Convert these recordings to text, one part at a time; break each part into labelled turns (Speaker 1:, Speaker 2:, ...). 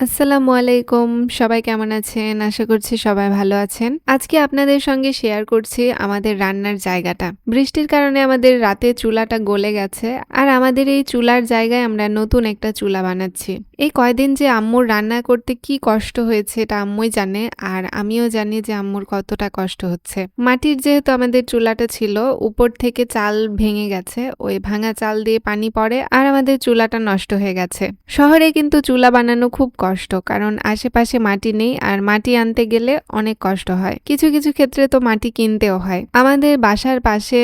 Speaker 1: আসসালামু আলাইকুম, সবাই কেমন আছেন? আশা করছি সবাই ভালো আছেন। আজকে আপনাদের সঙ্গে শেয়ার করছি আমাদের রান্নার জায়গাটা। বৃষ্টির কারণে আমাদের রাতে চুলাটা গলে গেছে আর আমাদের এই চুলার জায়গায় আমরা নতুন একটা চুলা বানাচ্ছি। এই কয়দিন যে আম্মুর রান্না করতে কি কষ্ট হয়েছে এটা আম্মুই জানে আর আমিও জানি যে আম্মুর কতটা কষ্ট হচ্ছে। মাটির যেহেতু আমাদের চুলাটা ছিল, উপর থেকে চাল ভেঙে গেছে, ওই ভাঙা চাল দিয়ে পানি পড়ে আর আমাদের চুলাটা নষ্ট হয়ে গেছে। শহরে কিন্তু চুলা বানানো খুব কষ্ট কারণ আশেপাশে মাটি নেই আর মাটি আনতে গেলে অনেক কষ্ট হয়। কিছু কিছু ক্ষেত্রে তো মাটি কিনতেও হয়। আমাদের বাসার পাশে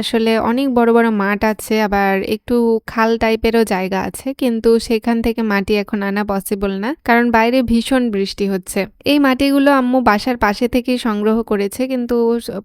Speaker 1: আসলে অনেক বড় বড় মাঠ আছে, আবার একটু খাল টাইপেরও জায়গা আছে, কিন্তু সেখান থেকে মাটি এখন আনা পসিবল না, কারণ বাইরে ভীষণ বৃষ্টি হচ্ছে। এই মাটিগুলো আম্মু বাসার পাশে থেকেই সংগ্রহ করেছে, কিন্তু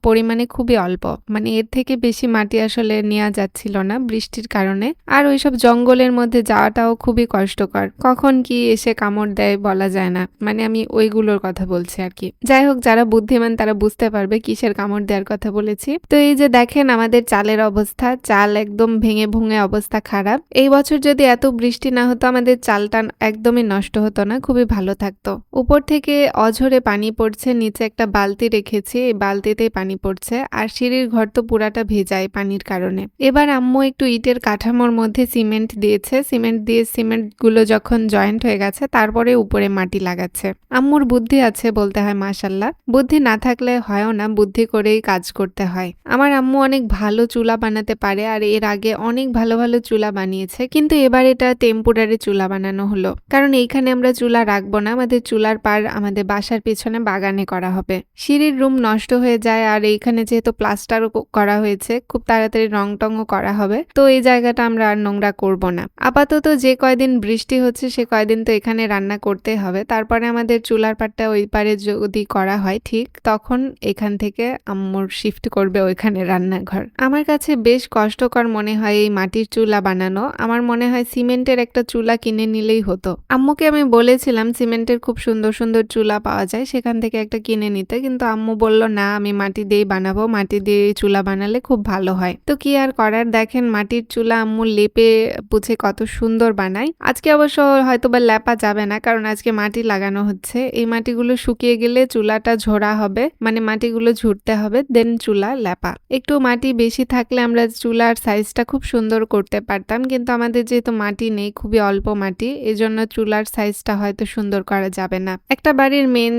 Speaker 1: পরিমাণে খুবই অল্প। মানে এর থেকে বেশি মাটি আসলে নেওয়া যাচ্ছিল না বৃষ্টির কারণে। আর ওইসব জঙ্গলের মধ্যে যাওয়াটাও খুবই কষ্টকর। কখন কি এসে কামড় দেয় বলা যায় না। মানে আমি ওইগুলোর কথা বলছি আর কি। যাই হোক, যারা বুদ্ধিমান তারা বুঝতে পারবে কিসের কামড় দেওয়ার কথা বলেছি। তো এই যে দেখেন আমাদের চালের অবস্থা, চাল একদম ভেঙে ভুঙে অবস্থা খারাপ। এই বছর যদি এত বৃষ্টি না হতো, আমাদের চালটা একদমই নষ্ট হতো না, খুবই ভালো থাকতো। উপর থেকে অঝরে পানি পড়ছে, নিচে একটা বালতি রেখেছি, এই বালতিতেই পানি পড়ছে। আর সিঁড়ির ঘর তো পুরাটা ভেজায় পানির কারণে। এবার আম্মু একটু ইটের কাঠামোর মধ্যে সিমেন্ট দিয়েছে। সিমেন্ট দিয়ে সিমেন্টগুলো যখন জয়েন্ট হয়ে গেছে তারপরে উপরে মাটি লাগাচ্ছে। আম্মুর বুদ্ধি আছে বলতে হয়, মাশাল্লাহ। বুদ্ধি না থাকলে হয়ও না, বুদ্ধি করেই কাজ করতে হয়। আমার আম্মু অনেক ভালো চুলা বানাতে পারে আর এর আগে অনেক ভালো ভালো চুলা বানিয়েছে, কিন্তু এবার এটা টেম্পোরারি চুলা বানানো হলো। কারণ এইখানে আমরা চুলা রাখব না, আমাদের চুলার পার আমাদের বাসার পিছনে বাগানে করা হবে। সিঁড়ির রুম নষ্ট হয়ে যায় আর এইখানে যেহেতু প্লাস্টারও করা হয়েছে, খুব তাড়াতাড়ি রং টংও করা হবে। তো এই জায়গাটা আমরা আর নোংরা করব না। আপাতত যে কয়দিন বৃষ্টি হচ্ছে, সে কয়দিন তো এখানে রান্না করতে হবে। তারপরে আমাদের চুলার পাটটা ওই পারে যদি করা হয় ঠিক, তখন এখান থেকে আম্মুর শিফট করবে ওইখানে রান্নাঘর। আমার কাছে বেশ কষ্টকর মনে হয় এই মাটির চুলা বানানো। আমার মনে হয় সিমেন্টের একটা চুলা কিনে নিলেই হতো। আম্মুকে আমি বলেছিলাম সিমেন্টের খুব সুন্দর সুন্দর চুলা পাওয়া যায়, সেখান থেকে একটা কিনে নিতে। কিন্তু আম্মু বলল, না, আমি মাটি দিয়েই বানাবো। মাটি দিয়ে চুলা বানালে খুব ভালো হয়। তো কি আর করার? দেখেন মাটির চুলা আম্মু লেপে পুছে কত সুন্দর বানায়। আজকে অবশ্য হয়তো বা লেপা যাবে না, কারণ আজকে মাটি লাগানো হচ্ছে। এই মাটিগুলো শুকিয়ে গেলে চুলাটা ঝোড়া হবে মানে মাটিগুলো ঝুড়তে হবে দেন চুলা লেপা। একটু মাটি বেশি থাকলে আমরা চুলার সাইজটা খুব সুন্দর করতে পারতাম, কিন্তু আমাদের যেহেতু মাটি নেই, খুবই অল্প মাটি, এজন্য চুলার সাইজটা হয়তো সুন্দর করা যাবে না। একটা বাড়ির মেন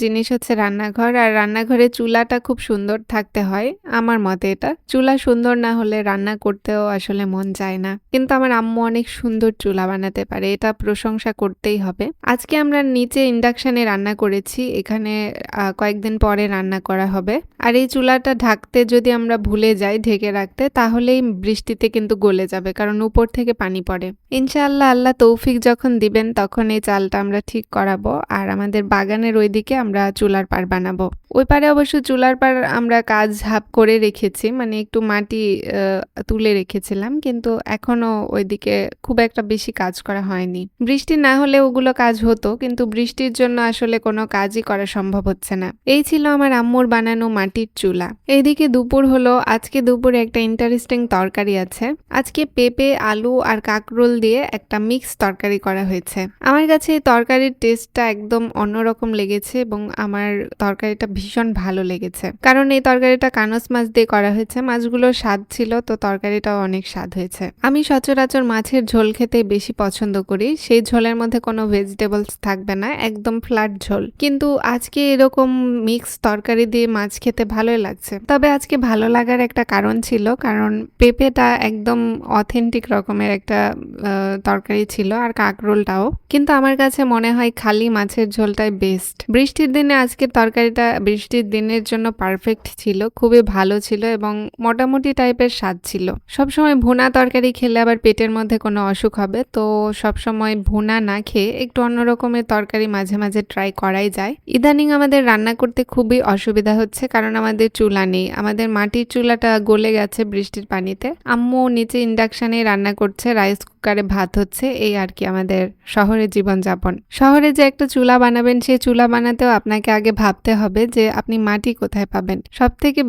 Speaker 1: জিনিস হচ্ছে রান্নাঘর, আর রান্নাঘরে চুলাটা খুব সুন্দর থাকতে হয়, আমার মতে এটা। চুলা সুন্দর না হলে রান্না করতেও আসলে মন যায় না। কিন্তু আমার আম্মু অনেক সুন্দর চুলা বানাতে পারে, এটা প্রশংসা করতেই হবে। আজকে আমরা নিচে ইন্ডাকশানে রান্না করেছি, এখানে কয়েকদিন পরে রান্না করা হবে। আর এই চুলাটা ঢাকতে যদি আমরা ভুলে যাই, ঢেকে রাখতে, তাহলেই বৃষ্টিতে কিন্তু গলে যাবে, কারণ উপর থেকে পানি পড়ে। ইনশাআল্লাহ আল্লাহ তৌফিক যখন দিবেন, তখন এই চালটা আমরা ঠিক করাবো। আর আমাদের বাগানের ওইদিকে আমরা চুলার পার বানাবো। ওই পারে অবশ্য চুলার পার আমরা কাজ হাফ করে রেখেছি মানে একটু মাটি তুলে রেখেছিলাম, কিন্তু এখনও ওইদিকে খুব একটা বেশি কাজ করা হয়নি। বৃষ্টি না হলে ওগুলো কাজ হতো, কিন্তু বৃষ্টির জন্য আসলে কোনো কাজই করা সম্ভব হচ্ছে না। এই ছিল আমার আম্মুর বানানো মাটির চুলা। এইদিকে দুপুর হলো, আজকে দুপুরে একটা ইন্টারেস্টিং তরকারি আছে। আজকে পেঁপে, আলু আর কাকরোল দিয়ে একটা মিক্স তরকারি করা হয়েছে। আমার কাছে এই তরকারির টেস্টটা একদম অন্যরকম লেগেছে এবং আমার তরকারিটা ভীষণ ভালো লেগেছে। কারণ এই তরকারিটা কানস মাছ দিয়ে করা হয়েছে। মাছগুলোর স্বাদ ছিল, তো তরকারিটাও অনেক স্বাদ হয়েছে। আমি সচরাচর মাছের ঝোল খেতে বেশি পছন্দ করি। সেই ঝোলের মধ্যে কোনো ভেজিটেবলস থাকবে না, একদম ফ্ল্যাট ঝোল। কিন্তু আজকে এরকম মিক্স তরকারি দিয়ে মাছ খেতে ভালোই লাগছে। তবে আজকে ভালো লাগার একটা কারণ ছিল, কারণ পেঁপেটা একদম অথেন্টিক রকমের একটা তরকারি ছিল আর কাকরোলটাও কিন্তু আমার কাছে মনে হয় খালি মাছের ঝোলটাই বেস্ট বৃষ্টির দিনে আজকের তরকারিটা বৃষ্টির দিনের জন্য পারফেক্ট ছিল, খুবই ভালো ছিল এবং মোটামুটি টাইপের স্বাদ ছিল। সবসময় ভুনা তরকারি খেলে আবার পেটের মধ্যে কোনো অসুখ হবে, তো সবসময় ভুনা না খেয়ে একটু অন্য রকমের তরকারি মাঝে মাঝে ট্রাই করাই যায়। ইদানিং আমাদের রান্না করতে খুবই অসুবিধা হচ্ছে কারণ আমাদের চুলা নেই। আমাদের মাটির চুলাটা গলে গেছে বৃষ্টির পানিতে। আম্মু নিচে ইন্ডাকশনে রান্না করছে রাইস ভাত হচ্ছে, এই আর কি আমাদের শহরের জীবনযাপন। শহরে যে একটা চুলা বানাবেন, সেই চুলা বানাতেও আপনাকে আগে ভাবতে হবে যে আপনি মাটি কোথায় পাবেন। সব থেকে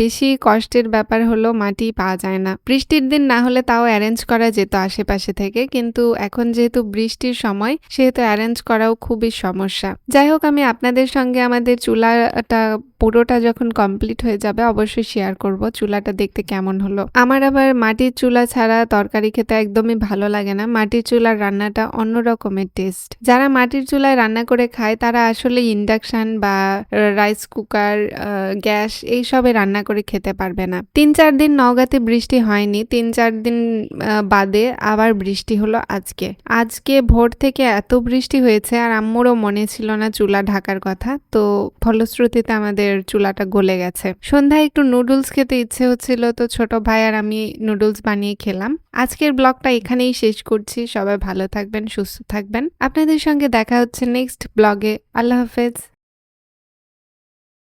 Speaker 1: বেশি কষ্টের ব্যাপার হলো মাটি পাওয়া যায় না। বৃষ্টির দিন না হলে তাও অ্যারেঞ্জ করা যেত আশেপাশে থেকে, কিন্তু এখন যেহেতু বৃষ্টির সময়, সেহেতু অ্যারেঞ্জ করাও খুবই সমস্যা। যাই হোক, আমি আপনাদের সঙ্গে আমাদের চুলাটা, পুরোটা যখন কমপ্লিট হয়ে যাবে, অবশ্যই শেয়ার করব চুলাটা দেখতে কেমন হলো। আমার আবার মাটির চুলা ছাড়া তরকারি খেতে একদমই ভালো লাগে না। মাটির চুলার রান্নাটা অন্য রকমের টেস্ট যারা মাটির চুলায় রান্না করে খায়, তারা আসলে ইন্ডাকশন বা রাইস কুকার গ্যাস এইসবে রান্না করে খেতে পারবে না। তিন চার দিন নওগাঁতে বৃষ্টি হয়নি, তিন চার দিন বাদে আবার বৃষ্টি হলো আজকে। আজকে ভোর থেকে এত বৃষ্টি হয়েছে আর আম্মুরও মনে ছিল না চুলা ঢাকার কথা, তো ফলশ্রুতিতে আমাদের চুলাটা গলে গেছে। সন্ধ্যায় একটু নুডলস খেতে ইচ্ছে হচ্ছিল, তো ছোট ভাই আর আমি নুডলস বানিয়ে খেলাম। আজকের ব্লগটা এখানেই শেষ করছি। সবাই ভালো থাকবেন, সুস্থ থাকবেন। আপনাদের সঙ্গে দেখা হচ্ছে নেক্সট ব্লগে আল্লাহ হাফেজ।